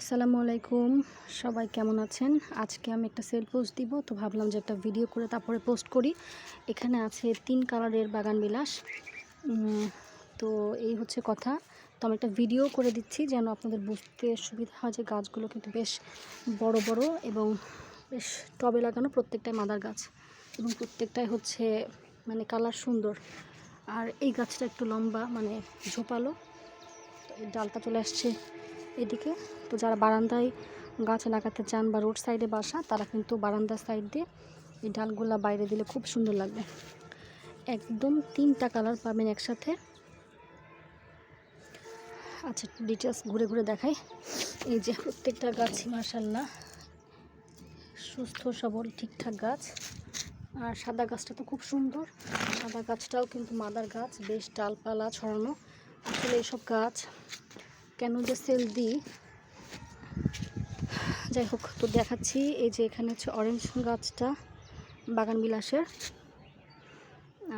আসসালামু আলাইকুম। সবাই কেমন আছেন? আজকে আমি একটা সেল পোস্ট দিব, তো ভাবলাম যে একটা ভিডিও করে তারপরে পোস্ট করি। এখানে আছে তিন কালারের বাগান বিলাস। তো এই হচ্ছে কথা। তো আমি একটা ভিডিও করে দিচ্ছি যেন আপনাদের বুঝতে সুবিধা হয় যে গাছগুলো কিন্তু বেশ বড় বড় এবং বেশ টবে লাগানো প্রত্যেকটাই মাদার গাছ এবং প্রত্যেকটাই হচ্ছে মানে কালার সুন্দর। আর এই গাছটা একটু লম্বা মানে ঝোপালো। ডালটা চলে আসছে। এদিকে তো যারা বারান্দায় গাছ লাগাতে চান বা রোড সাইডে বাসা, তারা কিন্তু বারান্দার সাইড দিয়ে এই ডালগুলা বাইরে দিলে খুব সুন্দর লাগবে। একদম তিনটা কালার পাবেন একসাথে। আচ্ছা ডিটেলস ঘুরে ঘুরে দেখাই। এই যে প্রত্যেকটা গাছই মার্শাল্লাহ সুস্থ, সবল, ঠিকঠাক গাছ। আর সাদা গাছটা তো খুব সুন্দর। সাদা গাছটাও কিন্তু মাদার গাছ, বেশ ডালপালা ছড়ানো। আসলে এইসব গাছ কেন যে সেল দিই? যাই হোক, তো দেখাচ্ছি, এই যে এখানে হচ্ছে অরেঞ্জ গাছটা, বাগান বিলাসের।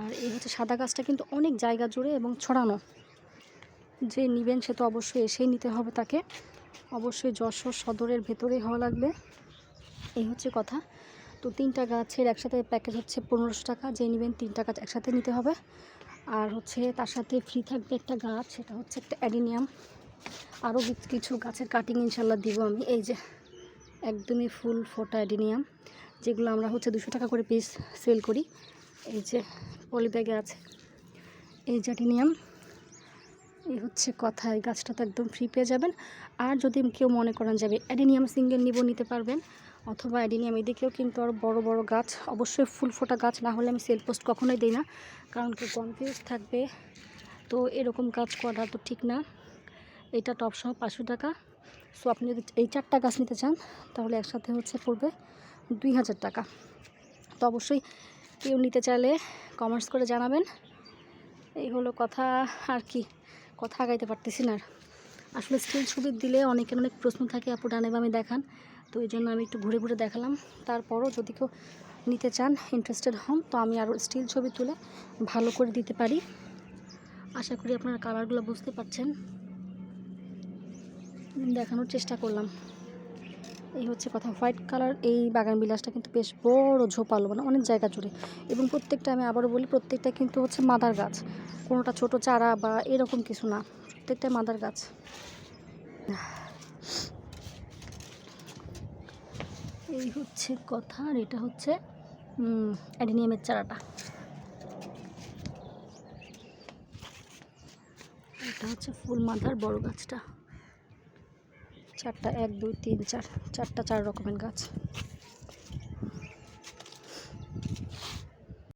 আর এই হচ্ছে সাদা গাছটা কিন্তু অনেক জায়গা জুড়ে এবং ছড়ানো। যে নিবেন সে তো অবশ্যই এসেই নিতে হবে তাকে। অবশ্যই যশোর সদরের ভেতরেই হওয়া লাগবে। এই হচ্ছে কথা। তো তিনটা গাছের একসাথে প্যাকেজ হচ্ছে পনেরোশো টাকা। যে নেবেন তিনটা গাছ একসাথে নিতে হবে। আর হচ্ছে তার সাথে ফ্রি থাকবে একটা গাছ, সেটা হচ্ছে একটা অ্যাডিনিয়াম। আরও কিছু গাছের কাটিং ইনশাল্লাহ দিব আমি। এই যে একদমই ফুল ফোটা অ্যাডিনিয়াম যেগুলো আমরা হচ্ছে দুশো টাকা করে পিস সেল করি। এই যে পলি ব্যাগে আছে। এই যে অ্যাডিনিয়াম এই হচ্ছে কথা। এই গাছটা তো একদম ফ্রি পেয়ে যাবেন। আর যদি কেউ মনে করেন যাবে অ্যাডিনিয়াম সিঙ্গেল নিব, নিতে পারবেন, অথবা অ্যাডিনিয়াম এদিকেও কিন্তু আর বড় বড় গাছ, অবশ্যই ফুল ফোটা গাছ, না হলে আমি সেল পোস্ট কখনোই দিই না, কারণ কেউ কনফিউজ থাকবে। তো এরকম কাজ করা তো ঠিক না। এটা টপ সহ পাঁচশো টাকা। সো আপনি যদি এই চারটা গাছ নিতে চান, তাহলে একসাথে হচ্ছে পড়বে দুই হাজার টাকা। তো অবশ্যই কেউ নিতে চাইলে কমার্স করে জানাবেন। এই হলো কথা আর কি, কথা আগাইতে পারতেছি না আসলে স্টিল ছবি দিলে অনেকের অনেক প্রশ্ন থাকে, আপু, ডানে বামে দেখান। তো এই জন্য আমি একটু ঘুরে ঘুরে দেখালাম। তারপরও যদি কেউ নিতে চান ইন্টারেস্টেড হন, তো আমি আরও স্টিল ছবি তুলে ভালো করে দিতে পারি। আশা করি আপনারা কালারগুলো বুঝতে পারছেন। দেখানোর চেষ্টা করলাম। এই হচ্ছে কথা, হোয়াইট কালার এই বাগান বিলাসটা কিন্তু বেশ বড়, ঝোপালো মানে অনেক জায়গা জুড়ে। এবং প্রত্যেকটা আমি আবারও বলি, প্রত্যেকটা কিন্তু হচ্ছে মাদার গাছ। কোনোটা ছোট চারা বা এরকম কিছু না, প্রত্যেকটা মাদার গাছ। এই হচ্ছে কথা আর এটা হচ্ছে অ্যাডিনিয়ামের চারাটা। এটা হচ্ছে ফুল মাদার বড় গাছটা। চারটা এক দুই তিন চার চারটা চার রকমের গাছ।